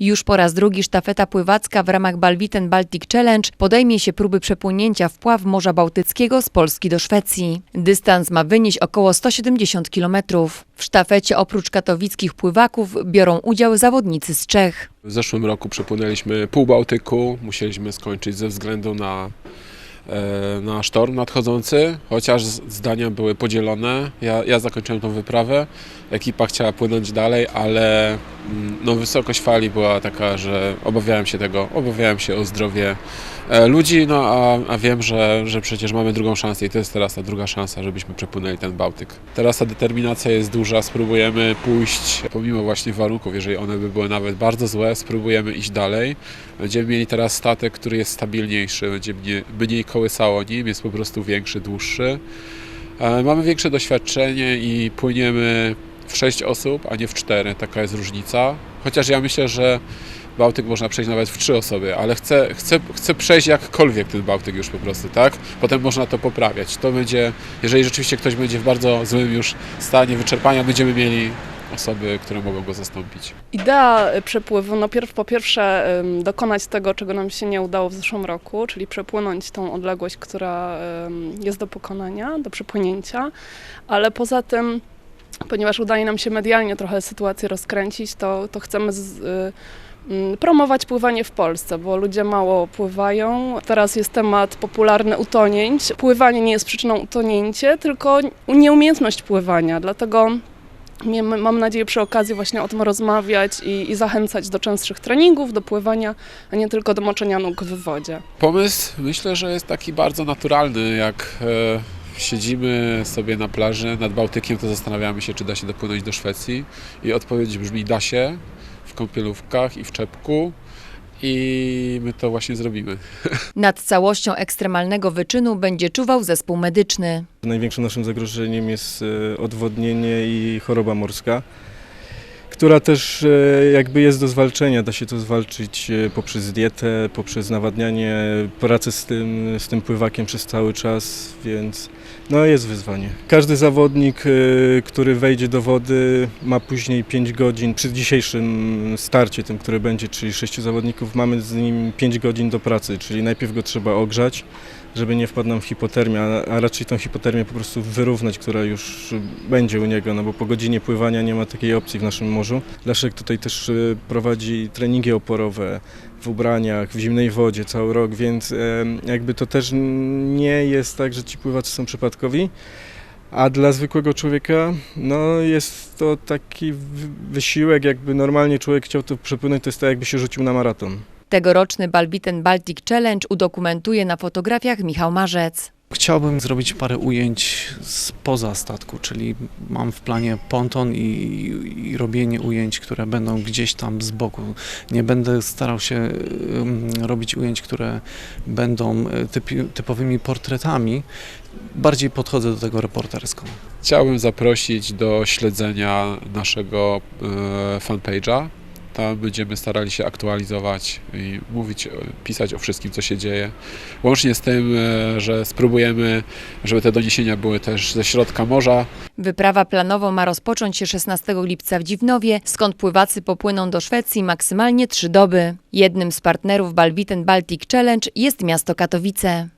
Już po raz drugi sztafeta pływacka w ramach Balwiten Baltic Challenge podejmie się próby przepłynięcia wpław Morza Bałtyckiego z Polski do Szwecji. Dystans ma wynieść około 170 km. W sztafecie oprócz katowickich pływaków biorą udział zawodnicy z Czech. W zeszłym roku przepłynęliśmy pół Bałtyku, musieliśmy skończyć ze względu na, e, na sztorm nadchodzący, chociaż zdania były podzielone. Ja, ja zakończyłem tą wyprawę, ekipa chciała płynąć dalej, ale no, wysokość fali była taka, że obawiałem się tego, obawiałem się o zdrowie e, ludzi, no a, a wiem, że, że przecież mamy drugą szansę i to jest teraz ta druga szansa, żebyśmy przepłynęli ten Bałtyk. Teraz ta determinacja jest duża, spróbujemy pójść, pomimo właśnie warunków, jeżeli one by były nawet bardzo złe, spróbujemy iść dalej. Będziemy mieli teraz statek, który jest stabilniejszy, będzie mniej, mniej kołysało nim, jest po prostu większy, dłuższy. E, Mamy większe doświadczenie i płyniemy w 6 osób, a nie w 4, taka jest różnica. Chociaż ja myślę, że Bałtyk można przejść nawet w 3 osoby, ale chcę, chcę, chcę przejść jakkolwiek ten Bałtyk już po prostu, tak? Potem można to poprawiać. To będzie, jeżeli rzeczywiście ktoś będzie w bardzo złym już stanie wyczerpania, będziemy mieli osoby, które mogą go zastąpić. Idea y, przepływu, no pierw, po pierwsze dokonać tego, czego nam się nie udało w zeszłym roku, czyli przepłynąć tą odległość, która jest do pokonania, do przepłynięcia, ale poza tym, ponieważ udaje nam się medialnie trochę sytuację rozkręcić, to, to chcemy z, y, mm, promować pływanie w Polsce, bo ludzie mało pływają. Teraz jest temat popularny utonięć. Pływanie nie jest przyczyną utonięcia, tylko nieumiejętność pływania, dlatego Mam nadzieję przy okazji właśnie o tym rozmawiać i, i zachęcać do częstszych treningów, do pływania, a nie tylko do moczenia nóg w wodzie. Pomysł myślę, że jest taki bardzo naturalny, jak e, siedzimy sobie na plaży nad Bałtykiem, to zastanawiamy się, czy da się dopłynąć do Szwecji i odpowiedź brzmi da się w kąpielówkach i w czepku i my to właśnie zrobimy. Nad całością ekstremalnego wyczynu będzie czuwał zespół medyczny. Największym naszym zagrożeniem jest e, odwodnienie i choroba morska, która też e, jakby jest do zwalczenia. Da się to zwalczyć e, poprzez dietę, poprzez nawadnianie, pracę z tym, z tym pływakiem przez cały czas, więc no jest wyzwanie. Każdy zawodnik, e, który wejdzie do wody ma później 5 godzin, przy dzisiejszym starcie tym, który będzie, czyli 6 zawodników, mamy z nim 5 godzin do pracy, czyli najpierw go trzeba ogrzać, żeby nie wpadł nam w hipotermię, a, raczej tą hipotermię po prostu wyrównać, która już będzie u niego, no bo po godzinie pływania nie ma takiej opcji w naszym morzu. Leszek tutaj też y, prowadzi treningi oporowe w ubraniach, w zimnej wodzie cały rok, więc jakby to też nie jest tak, że ci pływacze są przypadkowi. A dla zwykłego człowieka no, jest to taki wy- wysiłek, jakby normalnie człowiek chciał to przepłynąć, to jest tak jakby się rzucił na maraton. Tegoroczny Balbiten Baltic Challenge udokumentuje na fotografiach Michał Marzec. Chciałbym zrobić parę ujęć spoza statku, czyli mam w planie ponton i, i robienie ujęć, które będą gdzieś tam z boku. Nie będę starał się robić ujęć, które będą y, typi, typowymi portretami. Bardziej podchodzę do tego reportersko. Chciałbym zaprosić do śledzenia naszego e, fanpage'a. Będziemy starali się aktualizować i mówić, pisać o wszystkim, co się dzieje. Łącznie z tym, e, że spróbujemy, żeby te doniesienia były też ze środka morza, Wyprawa planowo ma rozpocząć się 16 lipca w Dziwnowie, skąd pływacy popłyną do Szwecji maksymalnie trzy doby. Jednym z partnerów Balbiten Baltic Challenge jest miasto Katowice.